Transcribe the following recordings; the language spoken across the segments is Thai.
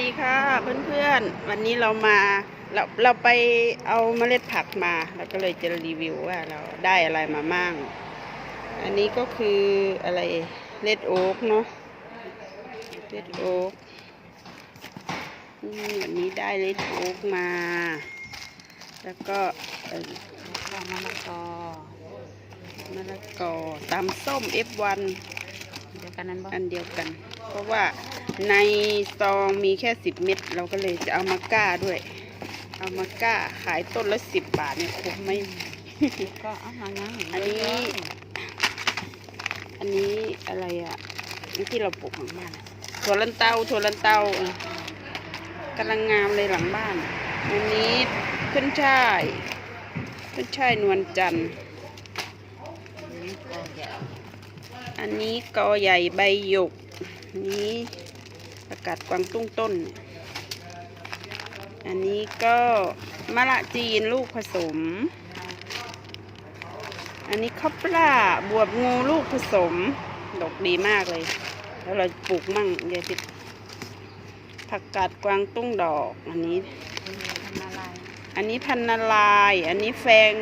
ดีค่ะเพื่อนๆ วันนี้เรามาเราเราไปเอาเมล็ดผักมาเราก็เลยจะรีวิวว่าเราได้อะไรมามั่ง อันนี้ก็คืออะไรเลดโอ๊กเนาะเลดโอ๊กวันนี้ได้เลดโอ๊กมา แล้วก็เอ่อข้าวมะละกอมะละกอตำส้ม F1 เดียวกันนั้นบ่อันเดียวกัน เพราะว่า ในซองมีแค่สิบเม็ดเราก็เลยจะเอามาก้าด้วย เอามาก้าขายต้นละสิบบาทเนี่ยคุ้มไหมก็เอาหายังอันนี้ อันนี้อะไรอะนี่ที่เราปลูกหลังบ้านอะถั่วลันเตาถั่วลันเตาเออกำลังงามเลยหลังบ้าน อันนี้ขึ้นช่ายขึ้นช่ายนวลจันทร์นี่ก็ใหญ่อันนี้กอใหญ่ใบหยกอันนี้ ประกาศกวางตุ้งต้น อันนี้ก็มะละจีนลูกผสม อันนี้ข้าวปลาบวบงูลูกผสม ดอกดีมากเลย แล้วเราปลูกมั่งยายติดผักกาดกวางตุ้งดอก อันนี้ อันนี้พันนาลาย อันนี้แฟง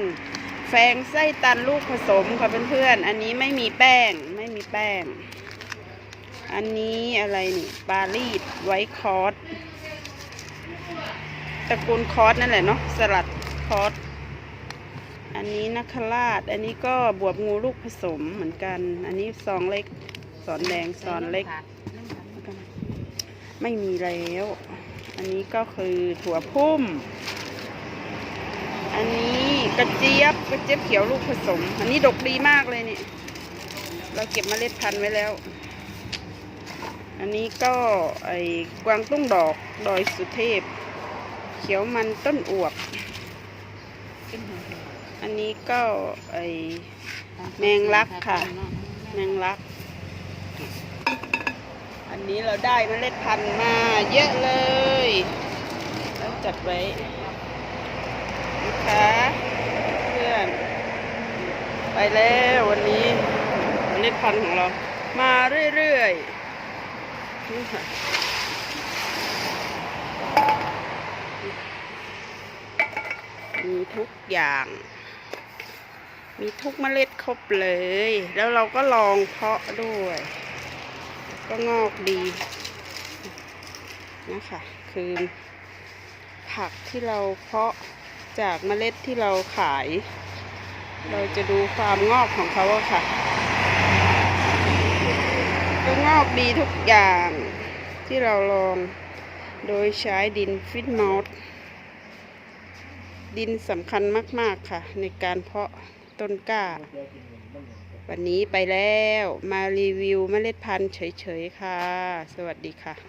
แฟงไส้ตันลูกผสมค่ะเพื่อนๆ อันนี้ไม่มีแป้ง ไม่มีแป้ง อันนี้อะไรนี่ปารีสไวท์คอร์สตระกูลคอร์สนั่นแหละเนาะสลัดคอร์สอันนี้นักคราช อันนี้ก็บวบงูลูกผสมเหมือนกัน อันนี้ซองเล็กสอนแดงสอนเล็ก ไม่มีแล้ว อันนี้ก็คือถั่วพุ่ม อันนี้กระเจี๊ยบกระเจี๊ยบเขียวลูกผสม อันนี้ดกดีมากเลยเนี่ยเราเก็บเมล็ดพันธุ์ไว้แล้ว อันนี้ก็ไอ้กวางตุ้งดอกดอยสุเทพ เขียวมันต้นอวบ อันนี้ก็ไอ้แมงลักค่ะ แมงลัก อันนี้เราได้เมล็ดพันธุ์มาเยอะเลย แล้วจัดไว้นะคะเพื่อน ไปแล้ววันนี้เมล็ดพันธุ์ของเรามาเรื่อยๆ นี่ค่ะมีทุกอย่าง มีทุกเมล็ดครบเลย แล้วเราก็ลองเพาะด้วย ก็งอกดีนะคะคือผักที่เราเพาะจากเมล็ดที่เราขาย เราจะดูความงอกของเขาค่ะ ก็งอกดีทุกอย่างที่เราลองโดยใช้ดินฟิตมอสดินสำคัญมาก ๆ ค่ะ ในการเพาะต้นกล้า วันนี้ไปแล้วมารีวิวเมล็ดพันธุ์เฉย ๆ ค่ะ สวัสดีค่ะ